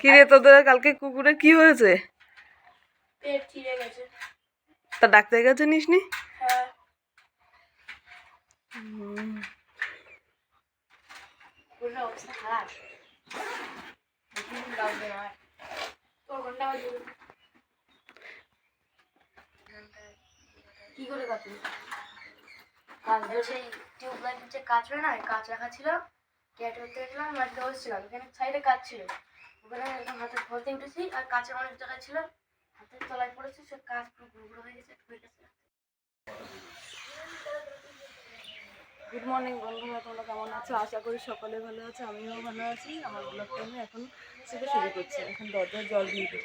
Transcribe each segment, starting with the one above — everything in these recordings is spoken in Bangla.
কি রে তোদের কালকে কুকুরের কি হয়েছে? গেছে। তা ডাক্তার কাছে নিস নি। কি করে কাটলি কাজ সেই টিউবলাইটের যে কাজ হয় না কাজ রাখা ছিল ক্যাট করতে গেছিলাম মাটিতে বসছিলাম। এখানে সাইডে কাজ ছিল। ওখানে একদম হাতে ধরতে উঠেছি, আর কাছের অনেক জায়গা ছিল। হাতের তলায় পড়েছে, সে কাজ পুরো গুঁড়ো হয়ে গেছে হয়ে গেছে। গুড মর্নিং বন্ধুরা, তোমরা কেমন আছো? আশা করি সকলে ভালো আছে, আমিও ভালো আছি। আমার ব্লগটা আমি এখন থেকে শুরু করছি। এখন দরজায় জল দিয়ে দিই।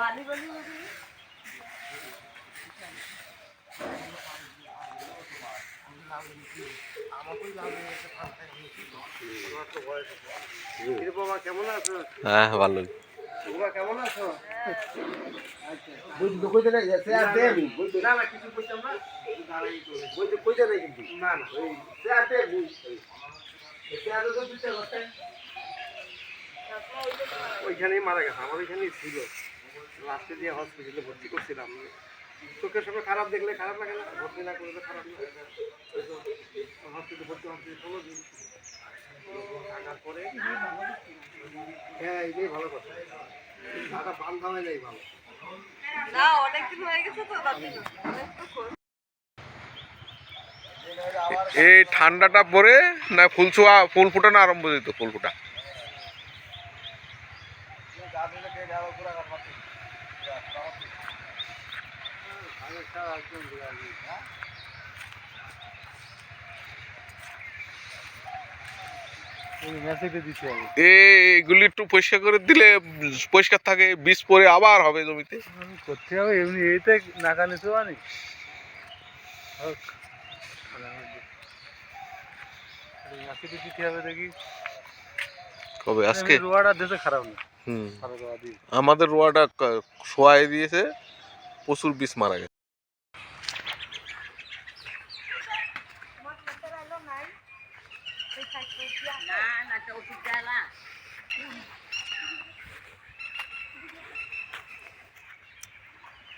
আর তো দিতে করতে ওইখানেই মারা গেছে আমার ওইখানেই ছিল। লাস্টে দিয়ে হসপিটালে ভর্তি করছিলাম। চোখের সঙ্গে খারাপ দেখলে খারাপ লাগে না ভর্তি না করলে খারাপ লাগে। হসপিটালে ভর্তি হসপিটালে ষোলো দিন। থাকার পরে হ্যাঁ এটাই ভালো কথা। বান্ধা হয় নাই ভালো। না অনেকদিন হয়ে গেছে তো জন্য। অনেক তো এই ঠান্ডাটা পরে না ফুল ছোঁয়া ফুল ফুটানো আরম্ভ দিত ফুল ফুটা। এইগুলি একটু পরিষ্কার করে দিলে পরিষ্কার থাকে বীজ পরে আবার হবে জমিতে। করতে হবে এমনি এইতে নাকা নিতে পারি দিতে হবে দেখি। কবে? আজকে? রোয়াটা দেশে খারাপ না। আমাদের রোয়াটা ক- শোয়াই দিয়েছে প্রচুর বীজ মারা গেছে।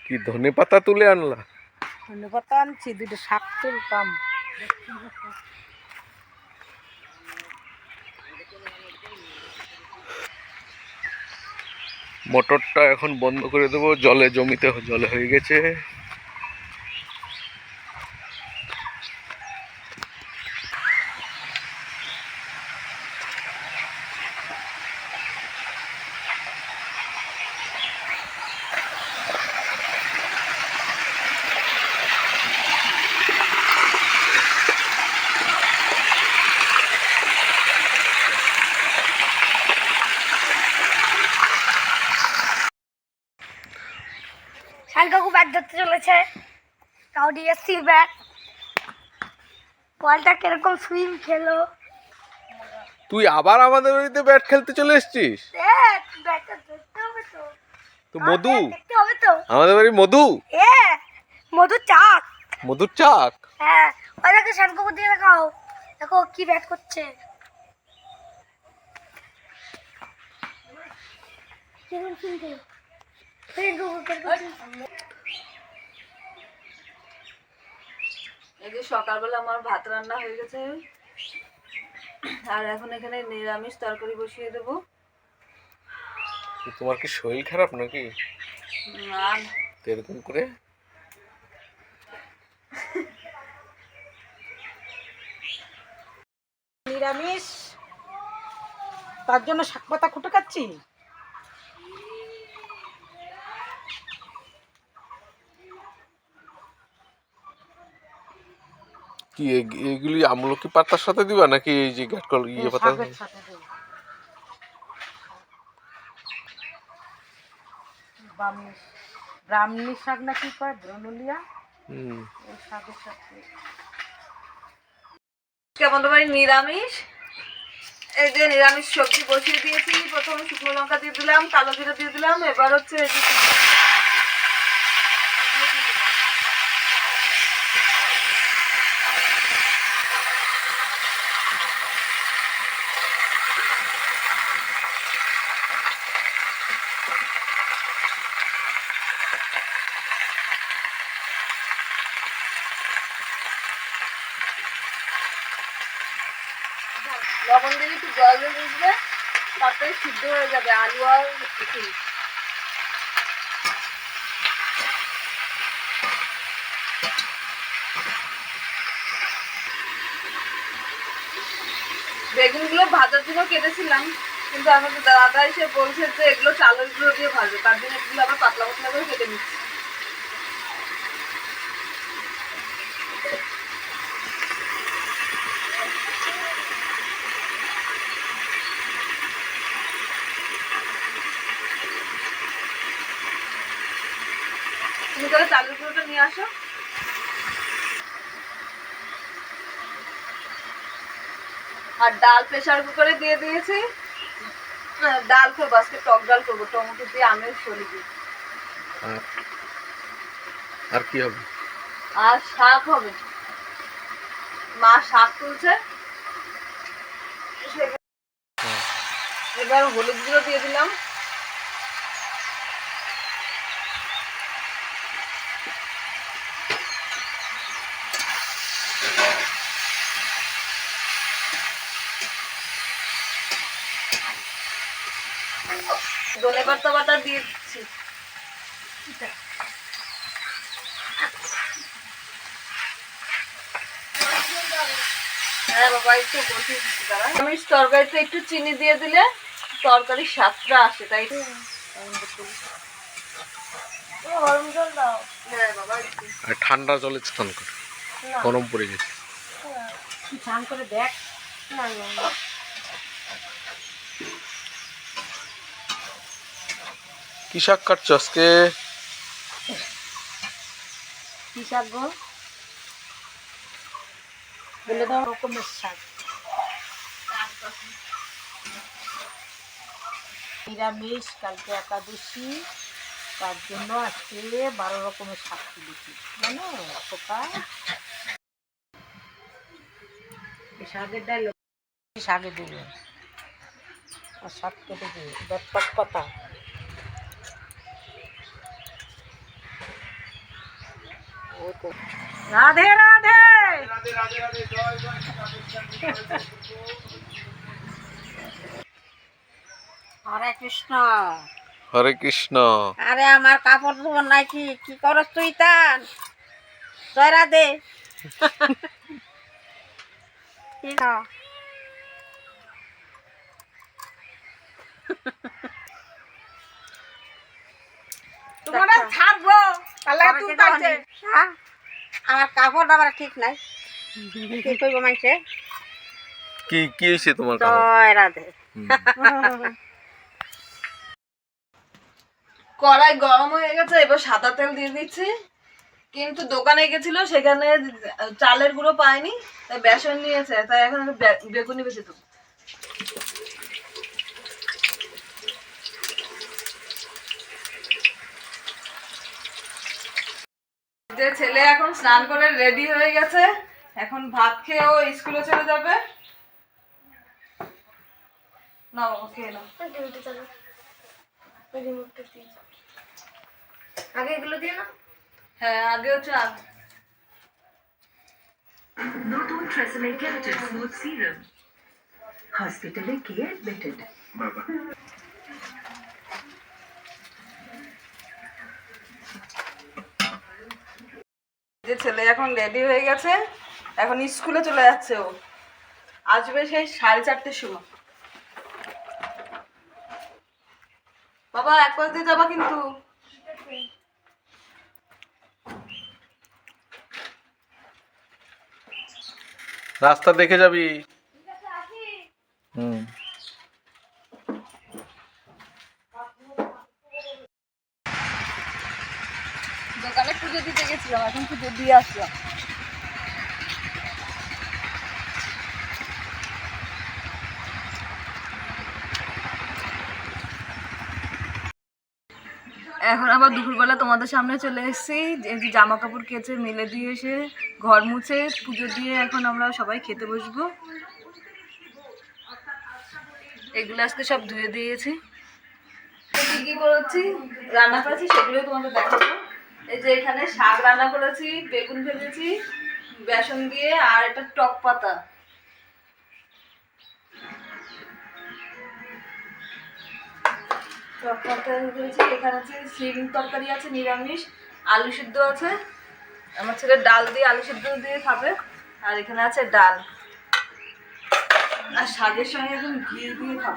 কি ধনে পাতা তুলে আনলা? ধনে পাতা আনছি দুটো শাক তুলতাম। মোটরটা এখন বন্ধ করে দেবো জলে জমিতে জলে হয়ে গেছে। শান কাকু ব্যাগ ধরতে চলেছে তাও ডিএসসি ব্যাট বলটা কীরকম সুইম খেলো। তুই আবার আমাদের বাড়িতে ব্যাট খেলতে চলে এসেছিস? হবে তো। মধু? তো। আমাদের বাড়ি মধু? এ মধু চাক। মধুর চাক? হ্যাঁ ওই দেখো শানকপুর দিয়ে দেখাও। দেখো কি ব্যাট করছে। কীরকম শুনতে এই যে সকালবেলা আমার ভাত রান্না হয়ে গেছে। আর এখন এখানে নিরামিষ তরকারি বসিয়ে দেবো। তোমার কি শরীর খারাপ নাকি? না। এরকম করে? নিরামিষ? তার জন্য শাক পাতা খুঁটে খাচ্ছি? কি এগুলি আমলকি পাতার সাথে দিবা নাকি এই যে গ্যাটকল ইয়ে পাতা? শাকের সাথে দেবো ব্রাহ্মী ব্রাহ্মী শাক না কি কয়? ব্রনুলিয়া হুম। ওই শাকের সাথে। কেমন বাড়ি নিরামিষ। এই যে নিরামিষ সবজি বসিয়ে দিয়েছি। প্রথমে শুকনো লঙ্কা দিয়ে দিলাম কালো জিরে দিয়ে দিলাম। এবার হচ্ছে এই যে লবণ দিয়ে একটু জল দিয়ে দিলে তারপরে সিদ্ধ হয়ে যাবে আলু আর একটু বেগুনগুলো ভাজার জন্য কেটেছিলাম, কিন্তু আমাদের দাদা এসে বলছে যে এগুলো চালের গুঁড়ো দিয়ে ভাজবে তার জন্য এগুলো আবার পাতলা পাতলা করে কেটে নিচ্ছি তুমি তাহলে চালের গুঁড়োটা নিয়ে আসো। আর ডাল প্রেসার কুকারে দিয়ে দিয়েছি। আহ, ডাল করব আজকে টক ডাল করব টমেটো দিয়ে আমের দিয়ে। আর আর কি হবে? আর শাক হবে। মা শাক তুলছে। এবার হলুদ গুঁড়ো দিয়ে দিলাম। ধনে পাতা বাটা দিয়ে দিচ্ছি হ্যাঁ বাবা একটু বসিয়ে দিচ্ছি দাঁড়া। আমি তরকারিতে একটু চিনি দিয়ে দিলে তরকারির স্বাদটা আসে তাই গরম জল দাও। হ্যাঁ ঠান্ডা জলে স্নান কর। গরম পড়ে গেছে। স্নান করে দেখ। না না না। কি শাক কাটছো আজকে? কি গো। বলে দাও রকমের শাক। নিরামিষ, কালকে একাদশী। তার জন্য আজকে বারো রকমের শাক তুলেছি জানো, পোকা। শাকের ডাল শাকে দেবে। আর শাক কেটে দেবে। টক পাতা। রাধে রাধে। হরে কৃষ্ণ। হরে কৃষ্ণ। আরে আমার কাপড় ধোবো নাকি কি? করস তুই তান জয় রাধে। তোমার ছাড়বো। তাহলে তুই পাইছে আমার কাপড় আবার ঠিক নাই। কি করব মাইছে কি কি হয়েছে তোমার কাপড়? জয় রাধে। কড়াই গরম হয়ে গেছে এবার সাদা তেল দিয়ে দিচ্ছি। কিন্তু দোকানে গেছিল সেখানে চালের গুঁড়ো পায়নি তাই বেসন নিয়েছে তাই এখন বে- বেগুনি বেশি দেবো। যে ছেলে এখন স্নান করে রেডি হয়ে গেছে এখন ভাত খেয়ে ও স্কুলে চলে যাবে। না বাবা খেয়ে নাও। আগে এগুলো দিয়ে না হ্যাঁ আগে হচ্ছে নতুন ট্রেসেমে ক্যারেটের স্মুথ সিরাম হসপিটালে কি অ্যাডমিটেড যে ছেলে এখন রেডি হয়ে গেছে এখন স্কুলে চলে যাচ্ছে ও। আসবে সেই সাড়ে চারটের সময়। বাবা এক পাশ দিয়ে যাবা কিন্তু। রাস্তা দেখে যাবি। হুম দোকানে গেছিলাম এখন পুজো দিয়ে আসলাম? এখন আবার দুপুরবেলা তোমাদের সামনে চলে এসেছি। যে জামা কাপড় কেচে মেলে দিয়ে এসে ঘর মুছে পুজো দিয়ে এখন আমরা সবাই খেতে বসবো। এগুলো আজকে সব ধুয়ে দিয়েছি। কি করেছি? রান্না করেছি সেগুলো তোমাদের দেখাবো। এই যে এখানে শাক রান্না করেছি, বেগুন ভেজেছি, বেসন দিয়ে, আর এটা টক পাতা। টক পাতা করেছি। এখানে আছে শিম তরকারি আছে, নিরামিষ, আলু সিদ্ধ আছে। আমার ছেলে ডাল দিয়ে আলু সিদ্ধ দিয়ে খাবে, আর এখানে আছে ডাল। আর শাকের সঙ্গে এখন ঘি দিয়ে খাব।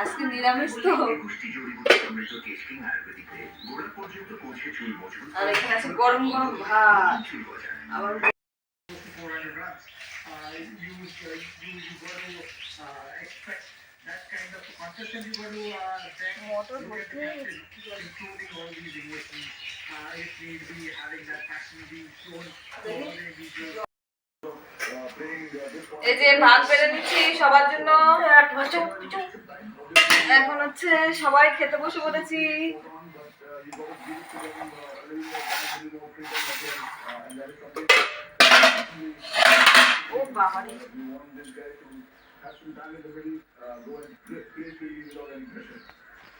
আজকে নিরামিষ তো। আর এখানে আছে গরম গরম ভাত। আবার মটর এই যে ভাত বেড়ে দিচ্ছি সবার জন্য। এখন হচ্ছে সবাই খেতে বসে পড়েছি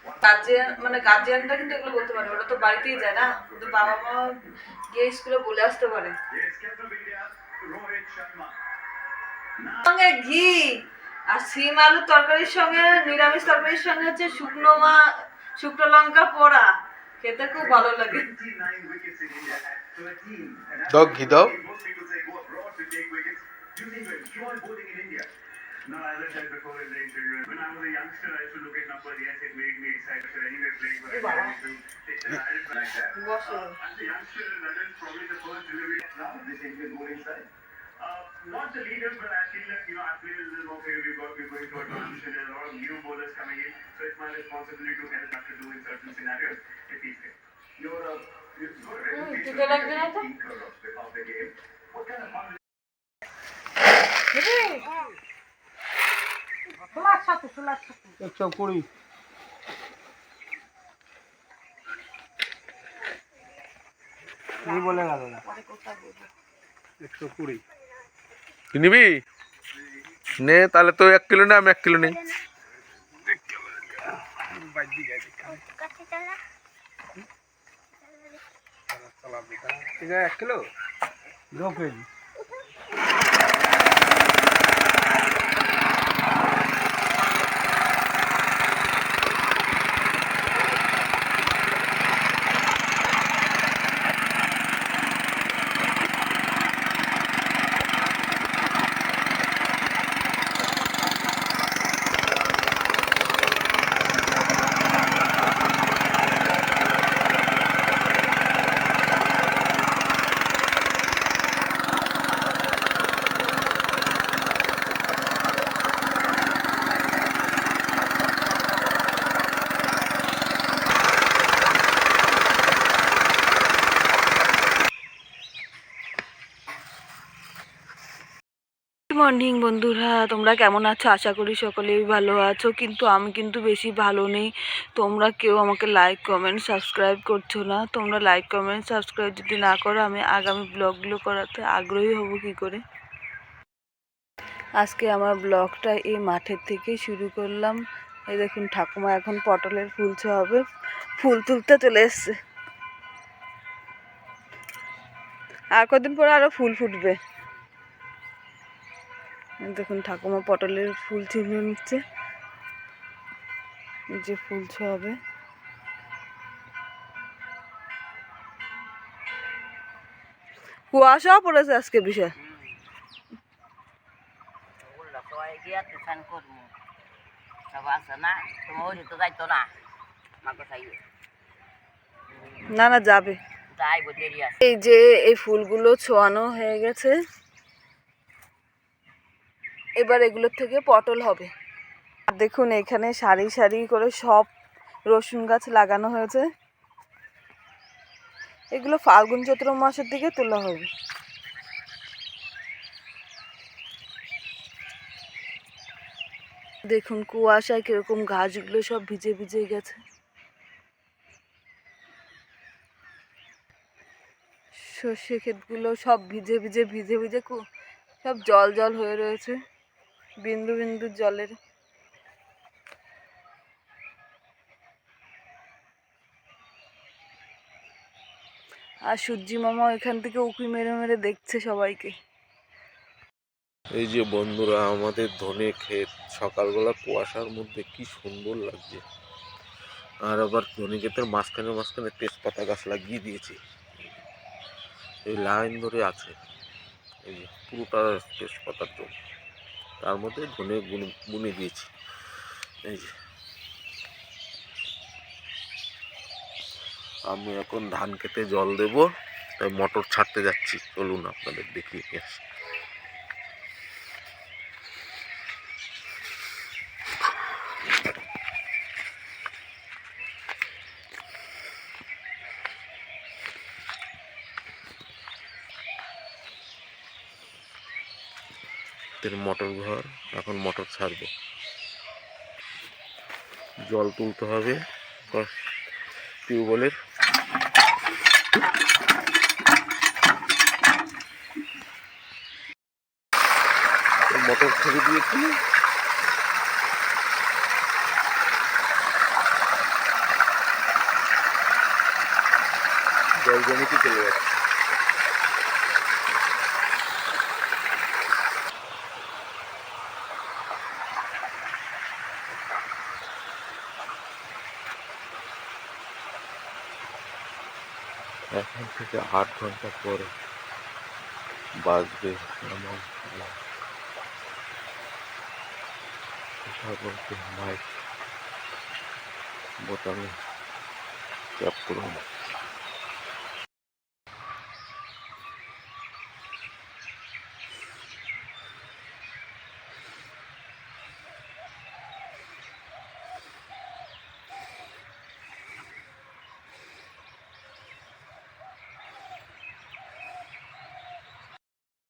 ও গার্জিয়ান মানে গার্জিয়ানটা কিন্তু এগুলো বলতে পারে ওরা তো বাড়িতেই যায় না। কিন্তু বাবা মা গিয়ে স্কুলে বলে আসতে পারে। ঘি। আর সিম আলুর তরকারির সঙ্গে নিরামিষ তরকারির সঙ্গে হচ্ছে শুকনো মা শুকনো লঙ্কা পোড়া খেতে খুব ভালো লাগে দাও ঘি দাও No, as I said before in the interview, when I was a youngster, I used to look at numbers. Yes, it made me excited. Anyway, playing for I used to take the like that. বসো As a youngster, that is probably the first delivery. Now, this thing will go inside. Uh, not the leaders, but I feel like, you know, I feel this is okay, we've got, we're going to a transition, there's a lot of new bowlers coming in, so it's my responsibility to help have to do in certain scenarios if he's fit. You're a, you've got a তো? a thinker of the, of the game. What kind of fun একশো কুড়ি বলে গেল না একশো কুড়ি নিবি? নে তাহলে তো এক কিলো না আমি এক কিলো নেই। এক কিলো? কেজি মর্নিং বন্ধুরা। তোমরা কেমন আছো? আশা করি সকলেই ভালো আছো। কিন্তু আমি কিন্তু বেশি ভালো নেই। তোমরা কেউ আমাকে লাইক কমেন্ট সাবস্ক্রাইব করছ না। তোমরা লাইক কমেন্ট সাবস্ক্রাইব যদি না করো, আমি আগামী ব্লগগুলো করাতে আগ্রহী হব কি করে? আজকে আমার ব্লগটা এই মাঠের থেকেই শুরু করলাম। এই দেখুন, ঠাকুমা এখন পটলের ফুল হবে ফুল তুলতে চলে এসছে। আর কদিন পরে আরও ফুল ফুটবে। দেখুন ঠাকুমা পটলের ফুল ছিঁড়ে নিচ্ছে। যে ফুল হবে কুয়াশাও পড়েছে আজকে বিশাল। সব না তো না আমাকে না না যাবে এই যে এই ফুলগুলো ছোয়ানো হয়ে গেছে। এবার এগুলোর থেকে পটল হবে। আর দেখুন, এখানে সারি সারি করে সব রসুন গাছ লাগানো হয়েছে। এগুলো ফাল্গুন চৈত্র মাসের দিকে তোলা হবে। দেখুন, কুয়াশায় কীরকম গাছগুলো সব ভিজে ভিজে গেছে। সর্ষে ক্ষেতগুলো সব ভিজে ভিজে ভিজে ভিজে সব জল জল হয়ে রয়েছে। বিন্দু বিন্দু জলের আর সূর্যি মামা এখান থেকে উঁকি মেরে মেরে দেখছে সবাইকে। এই যে বন্ধুরা, আমাদের ধনে ক্ষেত, সকালবেলা কুয়াশার মধ্যে কি সুন্দর লাগছে। আর আবার ধনে ক্ষেতের মাঝখানে মাঝখানে তেজপাতা গাছ লাগিয়ে দিয়েছি। এই লাইন ধরে আছে। এই যে পুরোটা তেজপাতার জন্য তার মধ্যে ধনে বুনে বুনে দিয়েছি। এই যে। আমি এখন ধান খেতে জল দেবো, তাই মটর ছাড়তে যাচ্ছি। চলুন আপনাদের দেখিয়ে আসি। এর মোটর ঘর, এখন মোটর ছাড়বে। জল তুলতে হবে টিউবওয়েলের। মোটর ছেড়ে দিয়েছি। জল জমিতে চলে যাচ্ছে এখন থেকে আট ঘণ্টা পরে বাজবে আমার কথা বলতে মাইক বোতামে চাপ করুন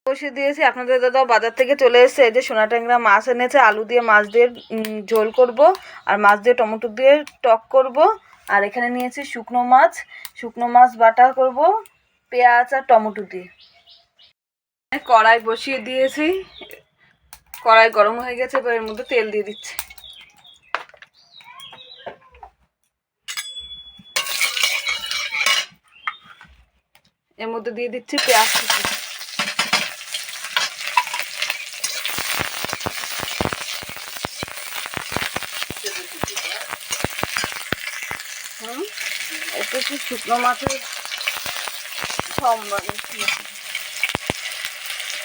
বসে দিয়েছি। আপনাদের দাদা বাজার থেকে চলে এসেছে। এই যে সোনা ট্যাংরা মাছ এনেছে, আলু দিয়ে মাছ দিয়ে ঝোল করব, আর মাছ দিয়ে টমেটো দিয়ে টক করব। আর এখানে নিয়েছি শুকনো মাছ। শুকনো মাছ বাটা করব, পেঁয়াজ আর টমেটো দিয়ে। কড়াই বসিয়ে দিয়েছি। কড়াই গরম হয়ে গেছে, এবার এর মধ্যে তেল দিয়ে দিচ্ছি। এর মধ্যে দিয়ে দিচ্ছি পেঁয়াজ কুচি হুম একটু একটু শুকনো মাছের সম্বার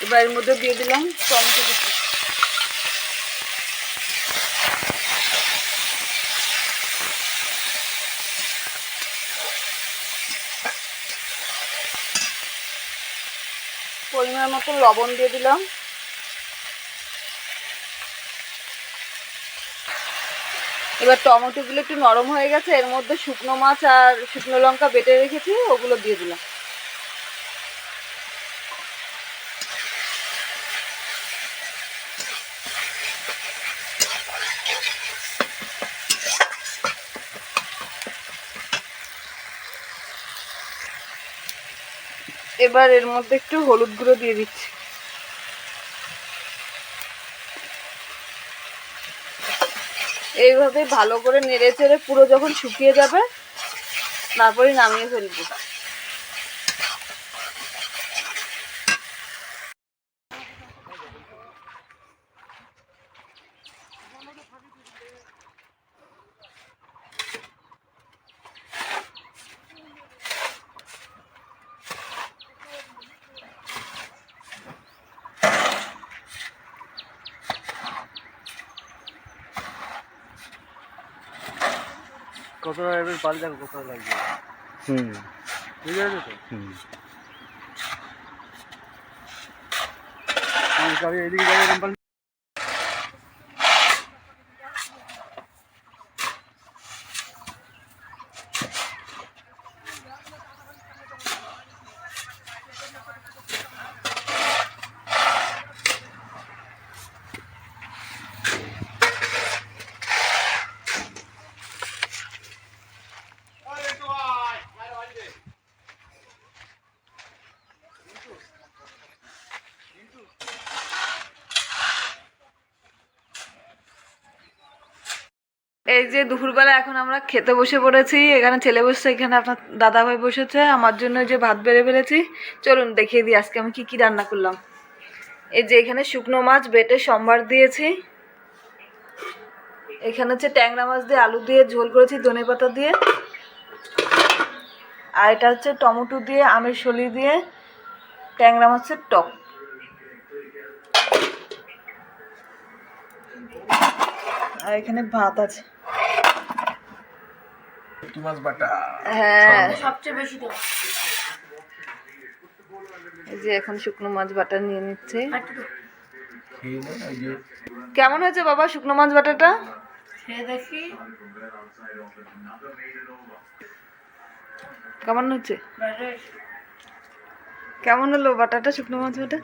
এবার এর মধ্যে দিয়ে দিলাম টমেটো কুচি। পরিমাণ মতো লবণ দিয়ে দিলাম। এবার টমেটোগুলো একটু নরম হয়ে গেছে, এর মধ্যে শুকনো মাছ আর শুকনো লঙ্কা বেটে রেখেছি, ওগুলো দিয়ে দিলাম। এবার এর মধ্যে একটু হলুদ গুঁড়ো দিয়ে দিচ্ছি। এইভাবে ভালো করে নেড়ে চেড়ে পুরো যখন শুকিয়ে যাবে তারপরে নামিয়ে ফেলব। কতটা এবার বাড়ি দেখো কতটা লাগবে? হুম। বুঝে গেছে তো? হুম। গাড়ি এদিকে যাব এই যে দুপুরবেলা এখন আমরা খেতে বসে পড়েছি, এখানে ছেলে বসছে, এখানে আপনার দাদা ভাই বসেছে, আমার জন্য যে ভাত বেড়ে ফেলেছি। চলুন দেখিয়ে দিই, আজকে আমি কি কি রান্না করলাম। এই যে এখানে শুকনো মাছ, বেটে, সম্বার দিয়েছি। এখানে হচ্ছে ট্যাংরা মাছ দিয়ে আলু দিয়ে ঝোল করেছি, ধনে পাতা দিয়ে। আর এটা হচ্ছে টমেটো দিয়ে, আমের শলি দিয়ে, ট্যাংরা মাছের টক। আর এখানে ভাত আছে। মাছ বাটা হ্যাঁ। সবচেয়ে বেশি এই যে এখন শুকনো মাছ বাটা নিয়ে নিচ্ছে। কেমন হয়েছে বাবা শুকনো মাছ বাটাটা? দেখি। কেমন হচ্ছে কেমন হলো বাটাটা শুকনো মাছ বাটা?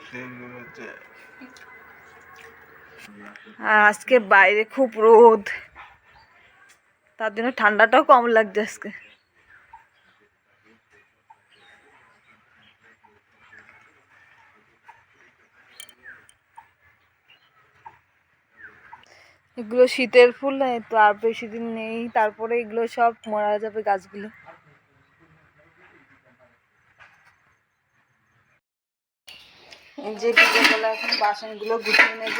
আর আজকে বাইরে খুব রোদ। তার জন্য ঠান্ডাটাও কম লাগছে আজকে। এগুলো শীতের ফুল এই তো আর বেশি দিন নেই। তারপরে এগুলো সব মরা যাবে গাছগুলো। যে এখন বাসনগুলো গুছিয়ে নেব।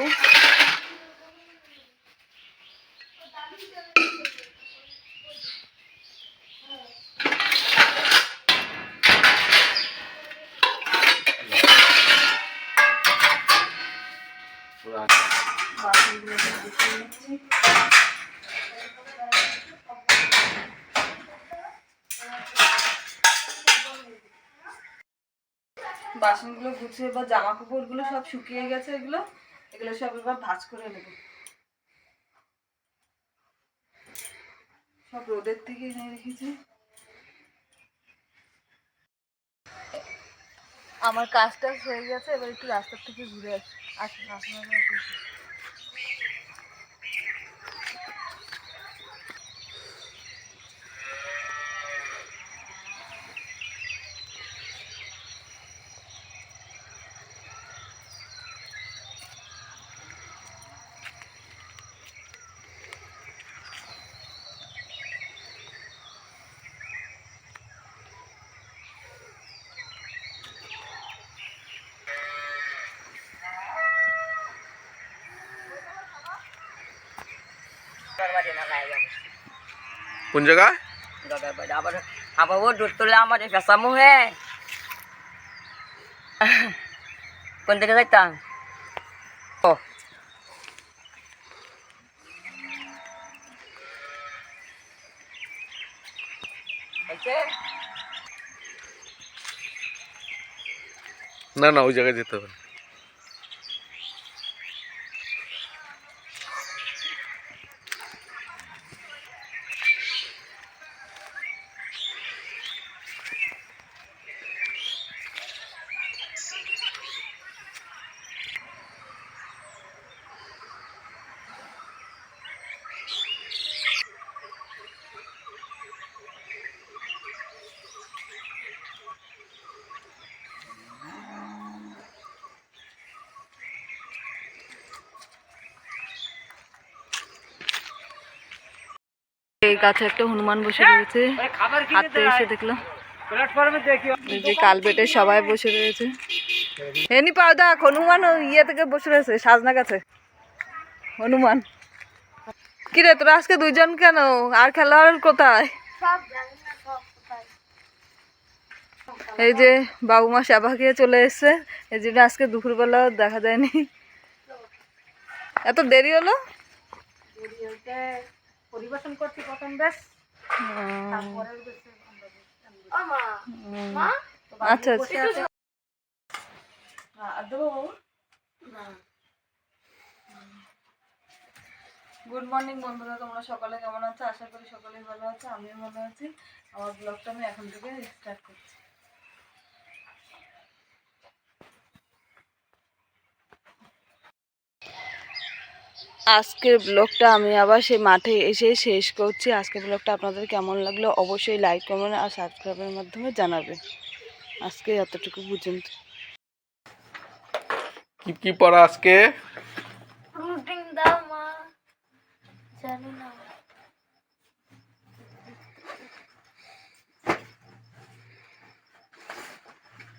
বাসনগুলো গুছিয়ে বা জামা কাপড়গুলো সব শুকিয়ে গেছে এগুলো এগুলো সব এবার ভাজ করে নেব। সব রোদের থেকে এনে রেখেছি। আমার কাজটা হয়ে গেছে, এবার একটু রাস্তার থেকে ঘুরে আসি। আসুন আসুন। কোন জায়গায় আবার আবার ও দূর তোলে আমার ফেসামু হে কোন দিকে যাইতাম ও না না ওই জায়গায় যেতে হবে না। এই কাছে একটা হনুমান বসে রয়েছে। হাঁটতে এসে দেখলাম দেখি যে কালবেটে সবাই বসে রয়েছে। এনি পাউদা হনুমান ইয়ে থেকে বসে রয়েছে, সাজনা গাছে হনুমান। কিরে, তোরা আজকে দুইজন কেন? আর খেলোয়াড় কোথায়? এই যে বাবু মা সেবা খেয়ে চলে এসছে। এই জন্য আজকে দুপুরবেলা দেখা যায়নি। এত দেরি হলো? পরিবেশন করছি প্রথম বেশ উম, ও আচ্ছা আচ্ছা। গুড মর্নিং বন্ধুরা। তোমরা সকালে কেমন আছো? আশা করি সকলেই ভালো আছো। আমিও ভালো আছি। আমার ব্লগটা আমি এখন থেকে স্টার্ট করছি। আজকের ব্লগটা আমি আবার সেই মাঠে এসে শেষ করছি। আজকের ব্লগটা আপনাদের কেমন লাগল অবশ্যই লাইক কমেন্ট আর সাবস্ক্রাইবের মাধ্যমে জানাবে আজকে এতটুকু পর্যন্ত। কি কি পড়া আজকে? রুটিন দাও মা। জানি না।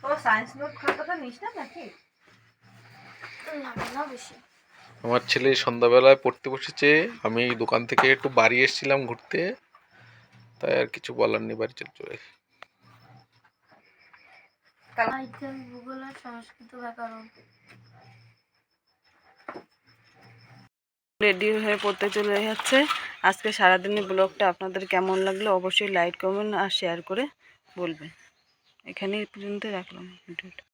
ও সায়েন্স নোট খাতাটা নিস না নাকি? না বেশি। আমার ছেলে সন্ধ্যাবেলায় পড়তে বসেছে। আমি দোকান থেকে একটু বাড়ি এসেছিলাম ঘুরতে। তাই আর কিছু বলার নেই বাড়ি চলে চলে এসেছি। ইতিহাস ভূগোল আর সংস্কৃত ব্যাকরণ রেডি হয়ে পড়তে চলে যাচ্ছে। আজকে সারাদিনের ব্লগটা আপনাদের কেমন লাগল অবশ্যই লাইক কমেন্ট আর শেয়ার করে বলবেন। এখানে এই পর্যন্ত রাখলাম। ভিডিওটা